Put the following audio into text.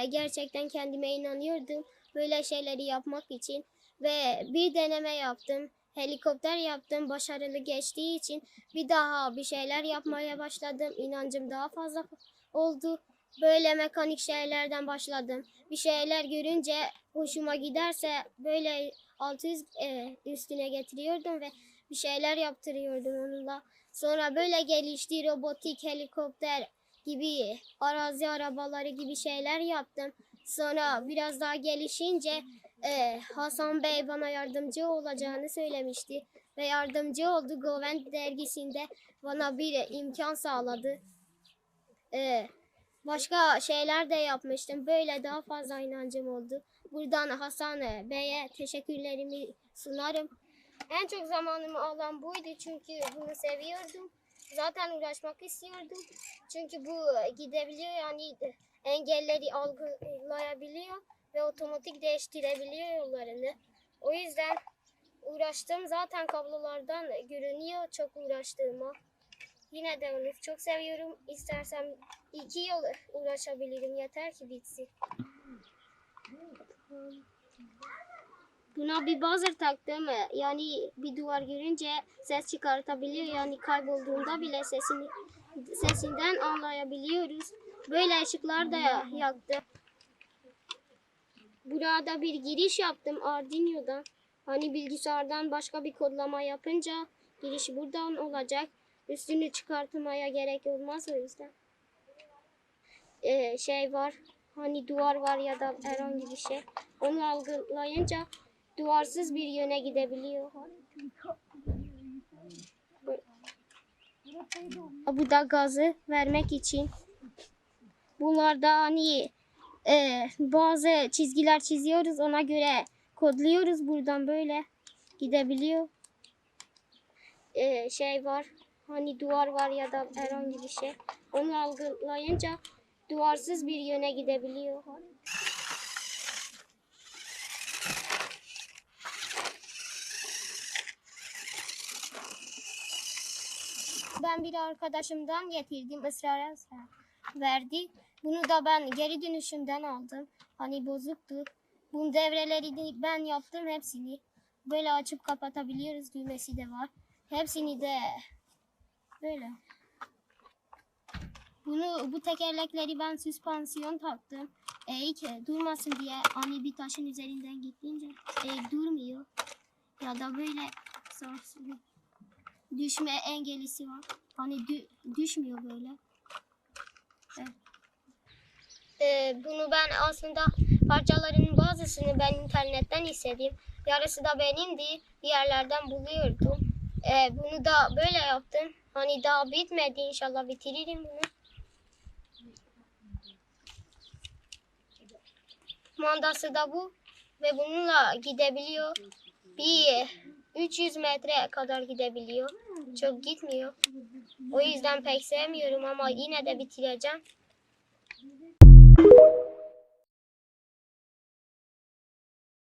Ve gerçekten kendime inanıyordum böyle şeyleri yapmak için. Ve bir deneme yaptım. Helikopter yaptım. Başarılı geçtiği için bir daha bir şeyler yapmaya başladım. İnancım daha fazla oldu. Böyle mekanik şeylerden başladım. Bir şeyler görünce hoşuma giderse böyle 600 e, üstüne getiriyordum ve bir şeyler yaptırıyordum onunla. Sonra böyle gelişti robotik helikopter gibi arazi arabaları gibi şeyler yaptım. Sonra biraz daha gelişince e, Hasan Bey bana yardımcı olacağını söylemişti ve yardımcı oldu. Govent dergisinde bana bir imkan sağladı. E, başka şeyler de yapmıştım. Böyle daha fazla inancım oldu. Buradan Hasan Bey'e teşekkürlerimi sunarım. En çok zamanımı alan buydu çünkü bunu seviyordum. Zaten uğraşmak istiyordum. Çünkü bu gidebiliyor yani engelleri algılayabiliyor ve otomatik değiştirebiliyor yollarını. O yüzden uğraştım. Zaten kablolardan görünüyor çok uğraştığıma. Yine de onu çok seviyorum. İstersem iki yıl uğraşabilirim. Yeter ki bitsin. Buna bir buzzer taktım. Yani bir duvar görünce ses çıkartabiliyor. Yani kaybolduğunda bile sesini sesinden anlayabiliyoruz. Böyle ışıklar da yaktım. Burada bir giriş yaptım Arduino'dan. Hani bilgisayardan başka bir kodlama yapınca giriş buradan olacak. Üstünü çıkartmaya gerek olmaz o yüzden. Ee, şey var. Hani duvar var ya da herhangi bir şey. Onu algılayınca duvarsız bir yöne gidebiliyor. Bu da gazı vermek için. Bunlarda hani e, bazı çizgiler çiziyoruz ona göre kodluyoruz buradan böyle gidebiliyor. E, şey var hani duvar var ya da herhangi bir şey. Onu algılayınca duvarsız bir yöne gidebiliyor. Ben bir arkadaşımdan getirdim ısrara verdi. Bunu da ben geri dönüşümden aldım. Hani bozuktu. Bunun devrelerini ben yaptım hepsini. Böyle açıp kapatabiliyoruz düğmesi de var. Hepsini de böyle. Bunu bu tekerlekleri ben süspansiyon taktım. E, hiç durmasın diye hani bir taşın üzerinden gittiğince e, durmuyor. Ya da böyle sarsılıyor. Düşme engelisi var. Hani dü- düşmüyor böyle. Evet. Ee, bunu ben aslında parçalarının bazısını ben internetten istedim. Yarısı da benimdi. Bir yerlerden buluyordum. Ee, bunu da böyle yaptım. Hani daha bitmedi inşallah bitiririm bunu. Mandası da bu. Ve bununla gidebiliyor. Bir 300 metre kadar gidebiliyor. Çok gitmiyor. O yüzden pek sevmiyorum ama yine de bitireceğim.